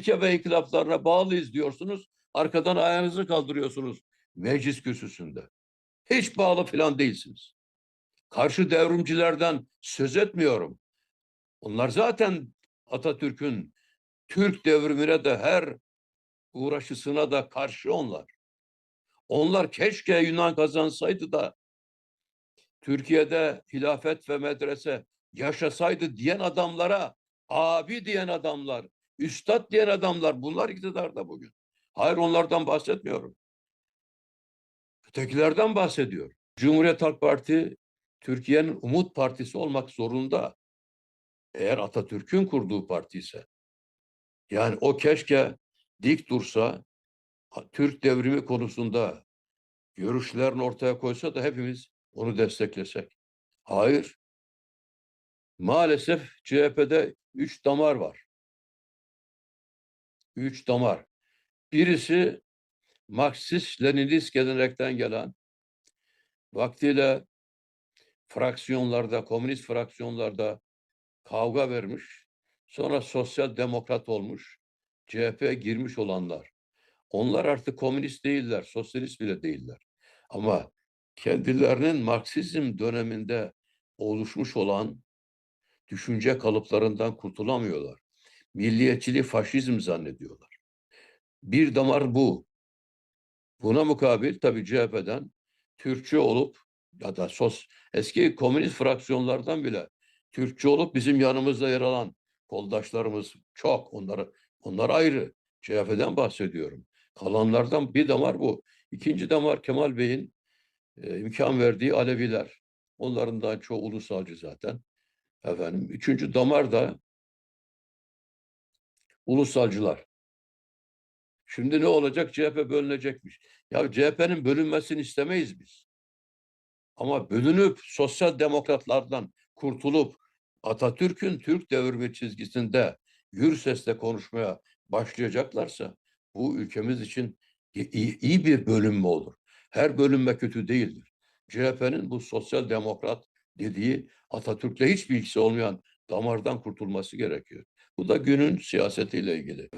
ilke ve inkılaplarına bağlıyız diyorsunuz. Arkadan ayağınızı kaldırıyorsunuz meclis kürsüsünde. Hiç bağlı falan değilsiniz. Karşı devrimcilerden söz etmiyorum. Onlar zaten Atatürk'ün Türk devrimine de her uğraşısına da karşı onlar. Onlar keşke Yunan kazansaydı da Türkiye'de hilafet ve medrese yaşasaydı diyen adamlara abi diyen adamlar, üstad diyen adamlar bunlar iktidarda bugün. Hayır onlardan bahsetmiyorum. Ötekilerden bahsediyor. Cumhuriyet Halk Parti Türkiye'nin umut partisi olmak zorunda. Eğer Atatürk'ün kurduğu parti ise. Yani o keşke dik dursa, Türk devrimi konusunda görüşlerini ortaya koysa da hepimiz onu desteklesek. Hayır. Maalesef CHP'de üç damar var. Üç damar. Birisi Marksist-Leninist gelenekten gelen vaktiyle fraksiyonlarda, komünist fraksiyonlarda kavga vermiş. Sonra sosyal demokrat olmuş. CHP'ye girmiş olanlar. Onlar artık komünist değiller, sosyalist bile değiller. Ama kendilerinin Marksizm döneminde oluşmuş olan düşünce kalıplarından kurtulamıyorlar. Milliyetçiliği faşizm zannediyorlar. Bir damar bu. Buna mukabil tabii CHP'den Türkçe olup ya da sos eski komünist fraksiyonlardan bile Türkçe olup bizim yanımızda yer alan koldaşlarımız çok. Onları onlar ayrı. CHP'den bahsediyorum. Kalanlardan bir damar bu. İkinci damar Kemal Bey'in e, imkan verdiği Aleviler. Onların da çoğu ulusalcı zaten. Efendim, üçüncü damar da ulusalcılar. Şimdi ne olacak? CHP bölünecekmiş. Ya CHP'nin bölünmesini istemeyiz biz. Ama bölünüp sosyal demokratlardan kurtulup Atatürk'ün Türk devrimi çizgisinde gür sesle konuşmaya başlayacaklarsa bu ülkemiz için iyi, iyi bir bölünme olur. Her bölünme kötü değildir. CHP'nin bu sosyal demokrat dediği Atatürk'le hiç bilgisi olmayan damardan kurtulması gerekiyor. Bu da günün siyasetiyle ilgili.